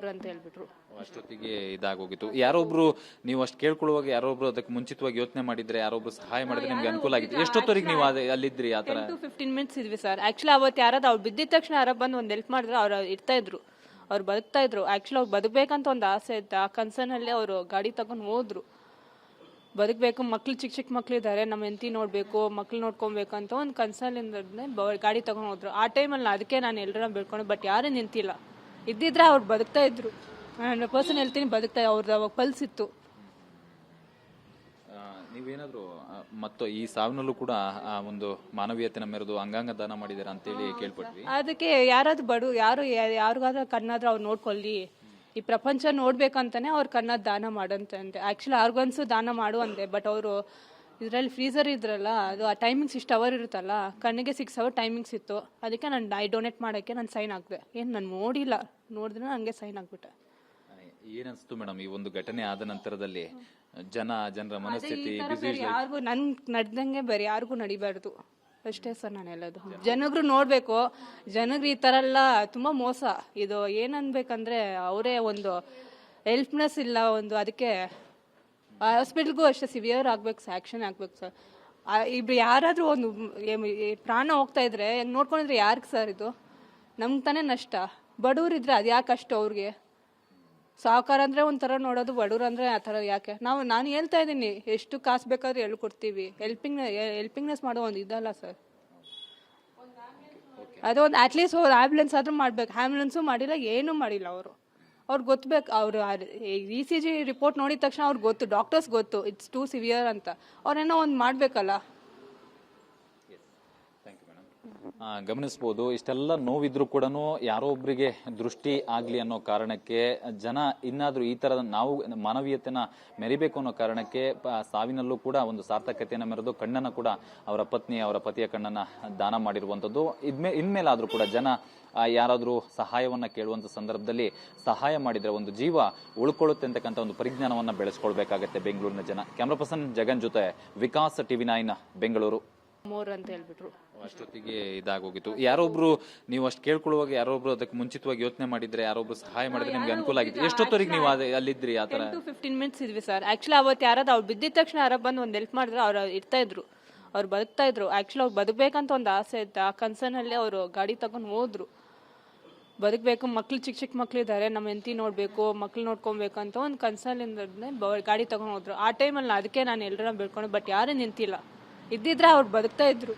ಮೂರು ಅಂತ ಹೇಳ್ಬಿಟ್ರು. ಅಷ್ಟೊತ್ತಿಗೆ ಇದಾಗೋಗಿತ್ತು. ಯಾರೊಬ್ರು ನೀವು ಅಷ್ಟು ಕೇಳ್ಕೊಳ್ಳುವಾಗ ಯಾರೊಬ್ರು ಅದಕ್ಕೆ ಮುಂಚಿತವಾಗಿ ಯೋಚನೆ ಮಾಡಿದ್ರೆ ಯಾರೊಬ್ರು ಸಹಾಯ ಮಾಡಿದ್ರೆ ನಿಮ್ಗೆ ಅನುಕೂಲ ಆಗಿತ್ತು? ಎಷ್ಟೊತ್ತವರೆಗೆ ನೀವು ಅದೇ- ಅಲ್ಲಿದ್ರಿ ಆ ಥರ? ಟೆನ್ ಟು ಫಿಫ್ಟೀನ್ ಮಿನಿಟ್ಸ್ ಇದ್ವಿ ಸರ್ ಆಕ್ಚುಲಿ ಅವತ್ತು ಯಾರಾದ್ರು ಅವ್ರು ಬಿದ್ದಿದ ತಕ್ಷಣ ಯಾರೋ ಬಂದು ಒಂದು ಹೆಲ್ಪ್ ಮಾಡಿದ್ರೆ ಅವ್ರು ಇರ್ತಾ ಇದ್ರು. ಅವ್ರು ಬದುಕ್ತಾ ಇದ್ರು. ಆಕ್ಚುಲಿ ಅವ್ರು ಬದುಕಬೇಕಂತ ಒಂದು ಆಸೆ ಇತ್ತು. ಆ ಕನ್ಸರ್ನ್ ಅಲ್ಲಿ ಅವರು ಗಾಡಿ ತಗೊಂಡು ಹೋದ್ರು. ಬದುಕಬೇಕು ಮಕ್ಳು ಚಿಕ್ಕ ಚಿಕ್ಕ ಮಕ್ಳು ಇದ್ದಾರೆ ನಮ್ಮ ಹೆಂಡತಿ ನೋಡಬೇಕು ಮಕ್ಳು ನೋಡ್ಕೊಬೇಕು ಅಂತ ಒಂದು ಕನ್ಸರ್ನಿಂದ ಗಾಡಿ ತಗೊಂಡು ಹೋದ್ರು. ಆ ಟೈಮಲ್ಲಿ ಅದಕ್ಕೆ ನಾನು ಎಲ್ಲರನ್ನ ಬೆಳ್ಕೊಂಡು ಬಟ್ ಯಾರೂ ನಿಂತಿಲ್ಲ. ಇದ್ದಿದ್ರೆ ಅವ್ರು ಬದುಕ್ತಾ ಇದ್ರು. ಹಂಡ್ರೆಡ್ ಪರ್ಸನ್ ಹೇಳ್ತೀನಿ ಬದುಕ್ತಾ ಅವ್ರದ್ದು ಅವಾಗ ಪಲ್ಸ್ ಇತ್ತು ಆ, ನೀವೇನಾದ್ರೂ ಮತ್ತು ಈ ಸಾವಿನಲ್ಲೂ ಕೂಡ ಆ ಒಂದು ಮಾನವೀಯತೆನ ಮೆರೆದು ಅಂಗಾಂಗ ದಾನ ಮಾಡಿದ್ದೀರಾ ಅಂತೇಳಿ ಕೇಳ್ಪಟ್ವಿ. ಅದಕ್ಕೆ ಯಾರಾದ್ರೂ ಬಡು ಯಾರು ಯಾರಿಗಾದ್ರೂ ಕಣ್ಣಾದ್ರೂ ಅವ್ರು ನೋಡ್ಕೊಳ್ಳಿ. ಈ ಪ್ರಪಂಚ ನೋಡ್ಬೇಕಂತಾನೆ ಅವ್ರ ಕಣ್ಣ ದಾನ ಮಾಡಂತೆ ಆಕ್ಚುಲಿ ಆರ್ಗನ್ಸು ದಾನ ಮಾಡು ಅಂದೆ ಬಟ್ ಅವರು ಇದರಲ್ಲಿ ಫ್ರೀಸರ್ ಇದ್ರಲ್ಲ ಅದು ಆ ಟೈಮಿಂಗ್ಸ್ ಇಷ್ಟು ಅವರ್ ಇರುತ್ತಲ್ಲ ಕಣ್ಣಿಗೆ ಸಿಕ್ಸ್ ಅವರ್ ಟೈಮಿಂಗ್ಸ್ ಇತ್ತು. ಅದಕ್ಕೆ ನಾನು ಐ ಡೊನೇಟ್ ಮಾಡೋಕ್ಕೆ ನಾನು ಸೈನ್ ಹಾಕಿದೆ. ಏನು ನಾನು ನೋಡಿಲ್ಲ. ನೋಡಿದ್ರೆ ಹಂಗೆ ಸೈನ್ ಹಾಕ್ಬಿಟ್ಟೆ. ಏನಿಸ್ತು ಮೇಡಮ್ ಈ ಒಂದು ಘಟನೆ ಆದ ನಂತರದಲ್ಲಿ? ಜನ ಜನರ ಮನಸ್ಥಿತಿ ಯಾರಿಗೂ ನನ್ ನಡೆದಂಗೆ ಬೇರೆ ಯಾರಿಗೂ ನಡಿಬಾರ್ದು. ಅಷ್ಟೇ ಸರ್ ನಾನು ಹೇಳೋದು. ಜನಗ್ರು ನೋಡ್ಬೇಕು. ಜನಗ್ರು ಈ ಥರ ಎಲ್ಲ ತುಂಬಾ ಮೋಸ. ಇದು ಏನನ್ಬೇಕಂದ್ರೆ ಅವರೇ ಒಂದು ಹೆಲ್ಪ್ನೆಸ್ ಇಲ್ಲ ಒಂದು ಅದಕ್ಕೆ ಹಾಸ್ಪಿಟ್ಲ್ಗೂ ಅಷ್ಟೇ ಸಿವಿಯರ್ ಆಗ್ಬೇಕು ಸರ್ ಆಕ್ಷನ್ ಆಗ್ಬೇಕು ಸರ್ ಇಬ್ರು ಯಾರಾದರೂ ಒಂದು ಪ್ರಾಣ ಹೋಗ್ತಾ ಇದ್ರೆ, ಹೆಂಗ್ ನೋಡ್ಕೊಂಡಿದ್ರೆ ಯಾರಿಗೆ ಸರ್ ಇದು? ನಮ್ಗೆ ತಾನೇ ನಷ್ಟ. ಬಡವ್ರಿದ್ರೆ ಅದು ಯಾಕೆ ಅಷ್ಟು ಅವ್ರಿಗೆ? ಸಾಹುಕಾರ ಅಂದರೆ ಒಂಥರ ನೋಡೋದು, ಬಡವ್ರು ಅಂದರೆ ಆ ಥರ ಯಾಕೆ? ನಾವು, ನಾನು ಹೇಳ್ತಾ ಇದ್ದೀನಿ, ಎಷ್ಟು ಕಾಸು ಬೇಕಾದ್ರೂ ಹೇಳ್ಕೊಡ್ತೀವಿ. ಹೆಲ್ಪಿಂಗ್ ಹೆಲ್ಪಿಂಗ್ನೆಸ್ ಮಾಡೋ ಒಂದು ಇದಲ್ಲ ಸರ್ ಅದೊಂದು ಅಟ್ಲೀಸ್ಟ್ ಅವ್ರು ಆಂಬ್ಯುಲೆನ್ಸ್ ಆದ್ರೂ ಮಾಡ್ಬೇಕು. ಆಂಬ್ಯುಲೆನ್ಸು ಮಾಡಿಲ್ಲ, ಏನೂ ಮಾಡಿಲ್ಲ ಅವರು. ಅವ್ರಿಗೆ ಗೊತ್ತಬೇಕು ಅವರು ಇ ಸಿ ಜಿ ರಿಪೋರ್ಟ್ ನೋಡಿದ ತಕ್ಷಣ ಅವ್ರಿಗೆ ಗೊತ್ತು ಡಾಕ್ಟರ್ಸ್ ಗೊತ್ತು ಇಟ್ಸ್ ಟೂ ಸಿವಿಯರ್ ಅಂತ. ಅವ್ರೇನೋ ಒಂದು ಮಾಡಬೇಕಲ್ಲ ಆ, ಗಮನಿಸ್ಬೋದು. ಇಷ್ಟೆಲ್ಲ ನೋವಿದ್ರು ಕೂಡ ಯಾರೋ ಒಬ್ಬರಿಗೆ ದೃಷ್ಟಿ ಆಗ್ಲಿ ಅನ್ನೋ ಕಾರಣಕ್ಕೆ, ಜನ ಇನ್ನಾದ್ರೂ ಈ ತರದ ನಾವು, ಮಾನವೀಯತೆನ ಮೆರಿಬೇಕು ಅನ್ನೋ ಕಾರಣಕ್ಕೆ ಸಾವಿನಲ್ಲೂ ಕೂಡ ಒಂದು ಸಾರ್ಥಕತೆಯನ್ನ ಮೆರೆದು ಕಣ್ಣನ್ನ ಕೂಡ ಅವರ ಪತ್ನಿ, ಅವರ ಪತಿಯ ಕಣ್ಣನ್ನ ದಾನ ಮಾಡಿರುವಂಥದ್ದು. ಇದ್ಮೇ, ಇನ್ಮೇಲಾದರೂ ಕೂಡ ಜನ ಯಾರಾದರೂ ಯಾರಾದ್ರೂ ಸಹಾಯವನ್ನ ಕೇಳುವಂತ ಸಂದರ್ಭದಲ್ಲಿ ಸಹಾಯ ಮಾಡಿದ್ರೆ ಒಂದು ಜೀವ ಉಳ್ಕೊಳ್ಳುತ್ತೆ ಅಂತಕ್ಕಂಥ ಒಂದು ಪರಿಜ್ಞಾನವನ್ನ ಬೆಳೆಸ್ಕೊಳ್ಬೇಕಾಗತ್ತೆ ಬೆಂಗಳೂರಿನ ಜನ. ಕ್ಯಾಮ್ರಾ ಪರ್ಸನ್ ಜಗನ್ ಜೊತೆ ವಿಕಾಸ್ ಟಿವಿ ನೈನ್, ಬೆಂಗಳೂರು. ಮೂರು ಅಂತ ಹೇಳ್ಬಿಟ್ರು. ಅಷ್ಟೊತ್ತಿಗೆ ಇದಾಗೋಗಿತ್ತು. ಯಾರೊಬ್ರು ನೀವು ಅಷ್ಟು ಕೇಳ್ಕೊಳ್ಳುವಾಗ ಯಾರೊಬ್ರು ಅದಕ್ಕೆ ಮುಂಚಿತವಾಗಿ ಯೋಚನೆ ಮಾಡಿದ್ರೆ ಯಾರೊಬ್ರು ಸಹಾಯ ಮಾಡಿದ್ರೆ ನಿಮ್ಗೆ ಅನುಕೂಲ ಆಗಿತ್ತು ಎಷ್ಟೊತ್ತವರೆಗೆ ನೀವು ಅದೇ- ಅಲ್ಲಿದ್ರಿ ಆ ಥರ? ಟೆನ್ ಟು ಫಿಫ್ಟೀನ್ ಮಿನಿಟ್ಸ್ ಇದ್ವಿ ಸರ್. ಆ್ಯಕ್ಚುಲಿ ಅವತ್ತು ಯಾರಾದ್ರು ಅವ್ರು ಬಿದ್ದಿದ ತಕ್ಷಣ ಯಾರೋ ಬಂದು ಒಂದು ಹೆಲ್ಪ್ ಮಾಡಿದ್ರೆ ಅವ್ರು ಇರ್ತಾ ಇದ್ರು. ಅವ್ರು ಬದುಕ್ತಾ ಇದ್ರು. ಆ್ಯಕ್ಚುಲಿ ಅವ್ರು ಬದುಕಬೇಕಂತ ಒಂದು ಆಸೆ ಇತ್ತು. ಆ ಕನ್ಸರ್ನಲ್ಲಿ ಅವರು ಗಾಡಿ ತಗೊಂಡು ಹೋದ್ರು. ಬದುಕಬೇಕು ಮಕ್ಳು ಚಿಕ್ಕ ಚಿಕ್ಕ ಮಕ್ಳು ಇದ್ದಾರೆ ನಮ್ಮ ಹೆಂಡತಿ ನೋಡಬೇಕು ಮಕ್ಳು ನೋಡ್ಕೊಬೇಕು ಅಂತ ಒಂದು ಕನ್ಸರ್ನಿಂದ ಗಾಡಿ ತಗೊಂಡು ಹೋದ್ರು. ಆ ಟೈಮಲ್ಲಿ ಅದಕ್ಕೆ ನಾನು ಎಲ್ಲರನ್ನ ಬೆಳ್ಕೊಂಡು ಬಟ್ ಯಾರೂ ನಿಂತಿಲ್ಲ. ಇದ್ದಿದ್ರೆ ಅವ್ರು ಬದುಕ್ತಾ ಇದ್ರು.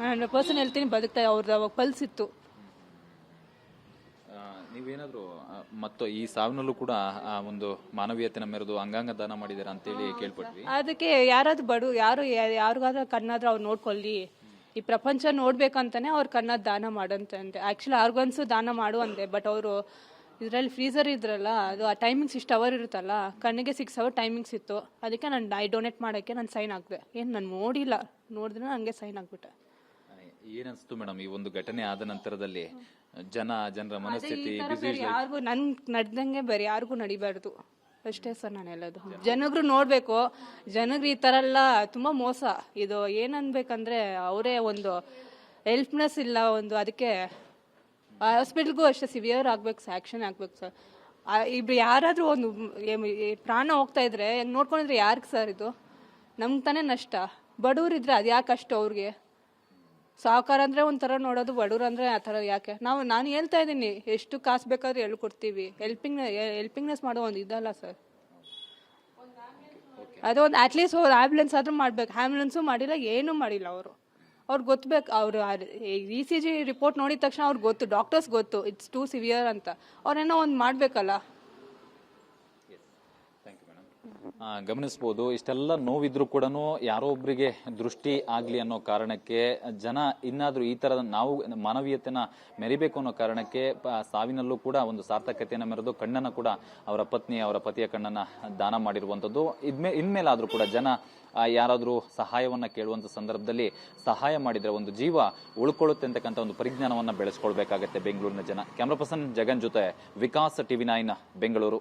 ಹಂಡ್ರೆಡ್ ಪರ್ಸನ್ ಹೇಳ್ತೀನಿ ಬದುಕ್ತಾ ಅವ್ರದ್ದು ಅವಾಗ ಪಲ್ಸ್ ಇತ್ತು ನೀವೇನಾದ್ರು ಮತ್ತು ಈ ಸಾವಿನಲ್ಲೂ ಕೂಡ ಆ ಒಂದು ಮಾನವೀಯತೆನ ಮೆರೆದು ಅಂಗಾಂಗ ದಾನ ಮಾಡಿದ್ದೀರಾ ಅಂತೇಳಿ ಕೇಳ್ಪಟ್ವಿ. ಅದಕ್ಕೆ ಯಾರಾದ್ರೂ ಬಡು ಯಾರು ಯಾರಿಗಾದ್ರೂ ಕಣ್ಣಾದ್ರೂ ಅವ್ರು ನೋಡ್ಕೊಳ್ಳಿ. ಈ ಪ್ರಪಂಚ ನೋಡ್ಬೇಕಂತಾನೆ ಅವ್ರ ಕಣ್ಣ ದಾನ ಮಾಡಂತಂದೆ ಆ್ಯಕ್ಚುಲಿ ಆರ್ಗನ್ಸು ದಾನ ಮಾಡು ಅಂದೆ ಬಟ್ ಅವರು ಇದರಲ್ಲಿ ಫ್ರೀಸರ್ ಇದ್ರಲ್ಲ ಅದು ಆ ಟೈಮಿಂಗ್ಸ್ ಇಷ್ಟು ಅವರ್ ಇರುತ್ತಲ್ಲ ಕಣ್ಣಿಗೆ ಸಿಕ್ಸ್ ಅವರ್ ಟೈಮಿಂಗ್ಸ್ ಇತ್ತು. ಅದಕ್ಕೆ ನಾನು ಐ ಡೊನೇಟ್ ಮಾಡೋಕ್ಕೆ ನಾನು ಸೈನ್ ಆಗಿದೆ ಏನು ನಾನು ನೋಡಿಲ್ಲ. ನೋಡಿದ್ರೆ ಹಂಗೆ ಸೈನ್ ಹಾಕ್ಬಿಟ್ಟೆ. ಏನಿಸ್ತು ಮೇಡಮ್ ಈ ಒಂದು ಘಟನೆ ಆದ ನಂತರದಲ್ಲಿ? ಜನ ಜನರ ಮನಸ್ಥಿತಿ ಬೇರೆ ಯಾರಿಗೂ ನನ್ ನಡ್ದಂಗೆ ಬೇರೆ ಯಾರಿಗೂ ನಡಿಬಾರ್ದು. ಅಷ್ಟೇ ಸರ್ ನಾನು ಹೇಳೋದು. ಜನಗ್ರು ನೋಡ್ಬೇಕು. ಜನಗ್ರು ಈ ಥರ ಎಲ್ಲ ತುಂಬಾ ಮೋಸ. ಇದು ಏನನ್ಬೇಕಂದ್ರೆ ಅವರೇ ಒಂದು ಹೆಲ್ಪ್ನೆಸ್ ಇಲ್ಲ ಒಂದು ಅದಕ್ಕೆ ಹಾಸ್ಪಿಟ್ಲ್ಗೂ ಅಷ್ಟೇ ಸಿವಿಯರ್ ಆಗ್ಬೇಕು ಸರ್ ಆಕ್ಷನ್ ಆಗ್ಬೇಕು ಸರ್ ಇಬ್ರು ಯಾರಾದರೂ ಒಂದು ಪ್ರಾಣ ಹೋಗ್ತಾ ಇದ್ರೆ ಹೆಂಗ್ ನೋಡ್ಕೊಂಡಿದ್ರೆ ಯಾರಿಗೆ ಸರ್ ಇದು? ನಮ್ಗೆ ತಾನೇ ನಷ್ಟ. ಬಡವ್ರಿದ್ರೆ ಅದು ಯಾಕೆ ಅಷ್ಟು ಅವ್ರಿಗೆ? ಸಾವುಕಾರ ಅಂದರೆ ಒಂಥರ ನೋಡೋದು, ಬಡವ್ರು ಅಂದರೆ ಆ ಥರ ಯಾಕೆ? ನಾವು, ನಾನು ಹೇಳ್ತಾ ಇದ್ದೀನಿ, ಎಷ್ಟು ಕಾಸು ಬೇಕಾದ್ರೂ ಹೇಳ್ಕೊಡ್ತೀವಿ. ಹೆಲ್ಪಿಂಗ್ ಹೆಲ್ಪಿಂಗ್ನೆಸ್ ಮಾಡೋ ಒಂದು ಇದಲ್ಲ ಸರ್ ಅದೊಂದು ಅಟ್ಲೀಸ್ಟ್ ಒಂದು ಆಂಬ್ಯುಲೆನ್ಸ್ ಆದ್ರೂ ಮಾಡ್ಬೇಕು. ಆಂಬ್ಯುಲೆನ್ಸು ಮಾಡಿಲ್ಲ, ಏನೂ ಮಾಡಿಲ್ಲ ಅವರು. ಅವ್ರಿಗೆ ಗೊತ್ತಬೇಕು, ಅವರು ಇ ಸಿ ಜಿ ರಿಪೋರ್ಟ್ ನೋಡಿದ ತಕ್ಷಣ ಅವ್ರಿಗೆ ಗೊತ್ತು ಡಾಕ್ಟರ್ಸ್ ಗೊತ್ತು ಇಟ್ಸ್ ಟೂ ಸಿವಿಯರ್ ಅಂತ. ಅವ್ರೇನೋ ಒಂದು ಮಾಡಬೇಕಲ್ಲ ಆ, ಗಮನಿಸ್ಬೋದು. ಇಷ್ಟೆಲ್ಲ ನೋವಿದ್ರೂ ಕೂಡ ಯಾರೋ ಒಬ್ಬರಿಗೆ ದೃಷ್ಟಿ ಆಗ್ಲಿ ಅನ್ನೋ ಕಾರಣಕ್ಕೆ, ಜನ ಇನ್ನಾದರೂ ಈ ತರದ ನಾವು, ಮಾನವೀಯತೆನ ಮೆರಿಬೇಕು ಅನ್ನೋ ಕಾರಣಕ್ಕೆ ಸಾವಿನಲ್ಲೂ ಕೂಡ ಒಂದು ಸಾರ್ಥಕತೆಯನ್ನ ಮೆರೆದು ಕಣ್ಣನ್ನು ಕೂಡ ಅವರ ಪತ್ನಿ, ಅವರ ಪತಿಯ ಕಣ್ಣನ್ನ ದಾನ ಮಾಡಿರುವಂಥದ್ದು. ಇದ್ಮೇ, ಇನ್ಮೇಲಾದರೂ ಕೂಡ ಜನ ಯಾರಾದರೂ ಸಹಾಯವನ್ನು ಕೇಳುವಂತ ಸಂದರ್ಭದಲ್ಲಿ ಸಹಾಯ ಮಾಡಿದರೆ ಒಂದು ಜೀವ ಉಳ್ಕೊಳ್ಳುತ್ತೆ ಅಂತಕ್ಕಂಥ ಒಂದು ಪರಿಜ್ಞಾನವನ್ನ ಬೆಳೆಸ್ಕೊಳ್ಬೇಕಾಗತ್ತೆ ಬೆಂಗಳೂರಿನ ಜನ. ಕ್ಯಾಮ್ರಾ ಪರ್ಸನ್ ಜಗನ್ ಜೊತೆ ವಿಕಾಸ್ ಟಿವಿ ನೈನ್, ಬೆಂಗಳೂರು.